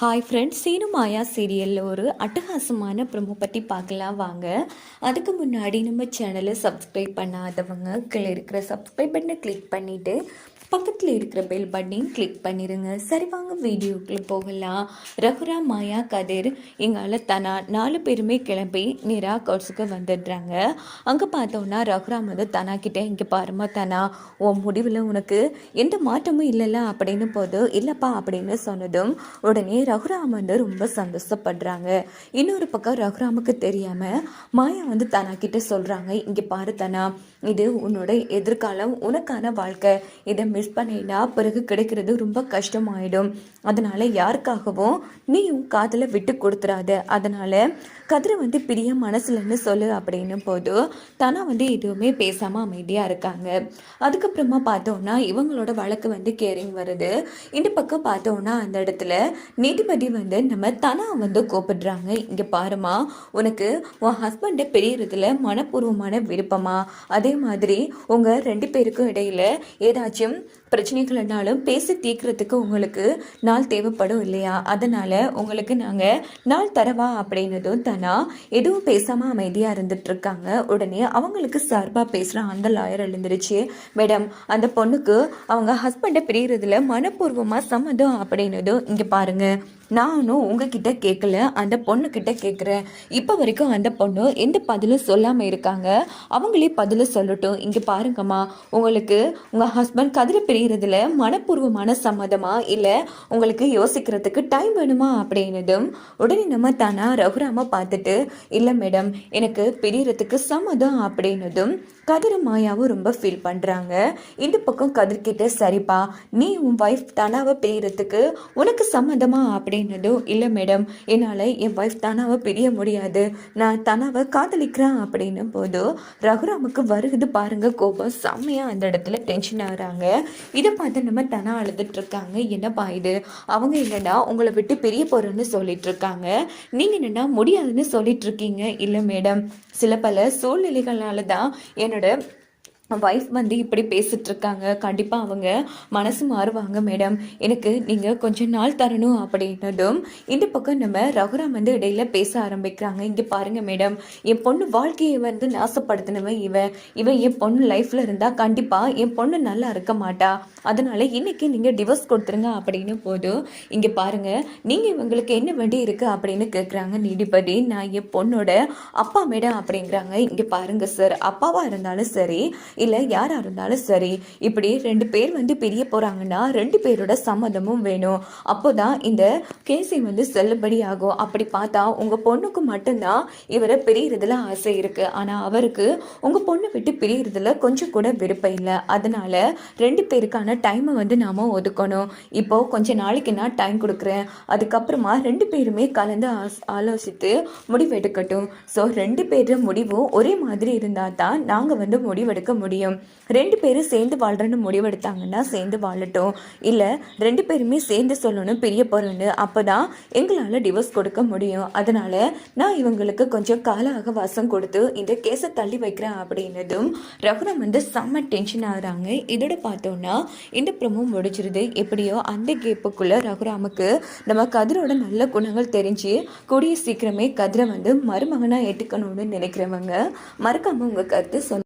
Hi friends Seenu மாயா சீரியலில் ஒரு அட்டகாசமான ப்ரொமோ பற்றி பார்க்கலாம் வாங்க. அதுக்கு முன்னாடி நம்ம சேனலை சப்ஸ்கிரைப் பண்ணாதவங்க கீழே இருக்கிற சப்ஸ்கிரைப் பட்டனை கிளிக் பண்ணிவிட்டு பக்கத்தில் இருக்கிற பெல் பட்டனையும் கிளிக் பண்ணிடுங்க சரி வாங்க வீடியோக்குள்ளே போகலாம். ரகுரா மாயா கதிர் எங்களால் தனா நாலு பேருமே கிளம்பி நேராக கோர்ஸுக்கு வந்துடுறாங்க. அங்கே பார்த்தோன்னா ரகுராம் வந்து தனா கிட்டே இங்கே பாருமா தனா உன் முடிவில் உனக்கு எந்த மாற்றமும் இல்லைல்ல அப்படின்னு போது இல்லைப்பா அப்படின்னு சொன்னதும் உடனே ரகுராம் வந்து ரொம்ப சந்தோஷப்படுறாங்க. இன்னொரு பக்கம் ரகுராமுக்கு தெரியாமல் மாயா வந்து தனாக்கிட்ட சொல்கிறாங்க இங்கே பாரு தனா இது உன்னோட எதிர்காலம் உனக்கான வாழ்க்கை. இதை மிஸ் பண்ணினா பிறகு கிடைக்கிறது ரொம்ப கஷ்டமாயிடும். அதனால் யாருக்காகவும் நீயும் காதில் விட்டு கொடுத்துறாத. அதனால் கதிரை வந்து பிரிய மனசுலன்னு சொல்லு. அப்படின்னு போது தனா வந்து எதுவுமே பேசாமல் அமைதியாக இருக்காங்க. அதுக்கப்புறமா பார்த்தோன்னா இவங்களோட வழக்கு வந்து கேரிங் வருது. இந்த பக்கம் பார்த்தோன்னா அந்த இடத்துல நீ நீதிபதி வந்து நம்ம தனா வந்து கோப்பிடுறாங்க. இங்கே பாருமா உனக்கு உன் ஹஸ்பண்டை பெரியறதுல மனப்பூர்வமான விருப்பமா? அதே மாதிரி உங்கள் ரெண்டு பேருக்கும் இடையில ஏதாச்சும் பிரச்சனைகள்னாலும் பேசி தீர்க்கறதுக்கு உங்களுக்கு நாள் தேவைப்படும் இல்லையா? அதனால் உங்களுக்கு நாங்கள் நாள் தரவா அப்படின்னதும் தானா எதுவும் பேசாமல் அமைதியாக இருந்துட்டுருக்காங்க உடனே அவங்களுக்கு சார்பாக பேசுகிற அந்த லாயர் எழுந்துருச்சு மேடம் அந்த பொண்ணுக்கு அவங்க ஹஸ்பண்டை பிரியறதுல மனப்பூர்வமாக சம்மதம் அப்படின்னதும் இங்கே பாருங்கள் நானும் உங்ககிட்ட கேட்கல அந்த பொண்ணுக்கிட்ட கேட்குறேன் இப்போ வரைக்கும் அந்த பொண்ணு எந்த பதிலும் சொல்லாமல் இருக்காங்க. அவங்களே பதிலை சொல்லட்டும். இங்கே பாருங்கம்மா உங்களுக்கு உங்கள் ஹஸ்பண்ட் கதிரை பிரியறதுல மனப்பூர்வமான சம்மதமா? இல்லை உங்களுக்கு யோசிக்கிறதுக்கு டைம் வேணுமா? அப்படின்னதும் உடனே நம்ம தானா ரகுராம பார்த்துட்டு இல்லை மேடம் எனக்கு பிரியறதுக்கு சம்மதம். அப்படின்னதும் கதிர் மாயாவும் ரொம்ப ஃபீல் பண்ணுறாங்க இந்த பக்கம் கதிர்கிட்ட சரிப்பா நீ உன் ஒய்ஃப் தானாவை பிரியறதுக்கு உனக்கு சம்மதமா? அப்படின்னதும் இல்லை மேடம் என்னால் என் ஒய்ஃப் தனாவை பிரிய முடியாது. நான் தனாவை காதலிக்கிறேன். அப்படின்னும் போது ரகுராமுக்கு வருகுது பாருங்க கோபம். செம்மையாக அந்த இடத்துல டென்ஷன் ஆகிறாங்க. இதை பார்த்து நம்ம தனா அழுதுட்டு இருக்காங்க என்னப்பா இது? அவங்க என்னன்னா உங்களை விட்டு பிரிய போகிறேன்னு சொல்லிட்டு இருக்காங்க நீங்கள் என்னன்னா முடியாதுன்னு சொல்லிட்டு இருக்கீங்க இல்லை மேடம் சில பல சூழ்நிலைகளால் தான் என்னோட ஒய்ஃப் வந்து இப்படி பேசிட்டு இருக்காங்க கண்டிப்பாக அவங்க மனசு மாறுவாங்க மேடம் எனக்கு நீங்கள் கொஞ்சம் நாள் தரணும் அப்படின்னதும் இந்த பக்கம் நம்ம ரகுராம் வந்து இடையில பேச ஆரம்பிக்கிறாங்க. இங்கே பாருங்க மேடம் என் பொண்ணு வாழ்க்கையை வந்து நாசப்படுத்தினவன் இவன் இவன் என் பொண்ணு லைஃப்பில் இருந்தால் கண்டிப்பாக என் பொண்ணு நல்லா இருக்க மாட்டா. அதனால இன்னைக்கு நீங்கள் டிவோர்ஸ் கொடுத்துருங்க அப்படின்னு போதும் இங்கே பாருங்க நீங்கள் இவங்களுக்கு என்ன வேண்டி இருக்கு அப்படின்னு கேட்குறாங்க நீதிபதி. நான் என் பொண்ணோட அப்பா மேடம் அப்படிங்கிறாங்க. இங்கே பாருங்க சார் அப்பாவாக இருந்தாலும் சரி இல்லை யாராக இருந்தாலும் சரி இப்படி ரெண்டு பேர் வந்து பிரிய போகிறாங்கன்னா ரெண்டு பேரோட சம்மதமும் வேணும். அப்போ தான் இந்த கேசி வந்து செல்லுபடி ஆகும். அப்படி பார்த்தா உங்கள் பொண்ணுக்கு மட்டும்தான் இவரை பிரியறதுல ஆசை இருக்குது ஆனால் அவருக்கு உங்கள் பொண்ணை விட்டு பிரியறதுல கொஞ்சம் கூட விருப்பம் இல்லை. அதனால் ரெண்டு பேருக்கான டைமை வந்து நாம் ஒதுக்கணும். இப்போது கொஞ்சம் நாளைக்கு நான் டைம் கொடுக்குறேன். அதுக்கப்புறமா ரெண்டு பேருமே கலந்து ஆஸ் ஆலோசித்து முடிவெடுக்கட்டும். ஸோ ரெண்டு பேர் முடிவும் ஒரே மாதிரி இருந்தால் தான் நாங்கள் வந்து முடிவெடுக்க முடியும். முடியும். ரெண்டு பேரும் சேர்ந்து வாழ்றேன்னு முடிவெடுத்தாங்கன்னா சேர்ந்து வாழட்டும். இல்லை ரெண்டு பேருமே சேர்ந்து சொல்லணும் பிரிய போகிறோன்னு அப்போ தான் எங்களால் டிவோர்ஸ் கொடுக்க முடியும். அதனால் நான் இவங்களுக்கு கொஞ்சம் கால அகவாசம் கொடுத்து இந்த கேஸை தள்ளி வைக்கிறேன் அப்படின்னதும் ரகுராம் வந்து செம்ம டென்ஷன் ஆகுறாங்க. இதோட பார்த்தோன்னா இந்த ப்ரமோ முடிச்சிருது எப்படியோ அந்த கேப்புக்குள்ளே ரகுராமுக்கு நம்ம கதிரோட நல்ல குணங்கள் தெரிஞ்சு கூடிய சீக்கிரமே கதிரை வந்து மருமகனாக ஏற்றுக்கணும்னு நினைக்கிறவங்க மறக்காமல் உங்கள் கருத்து சொன்ன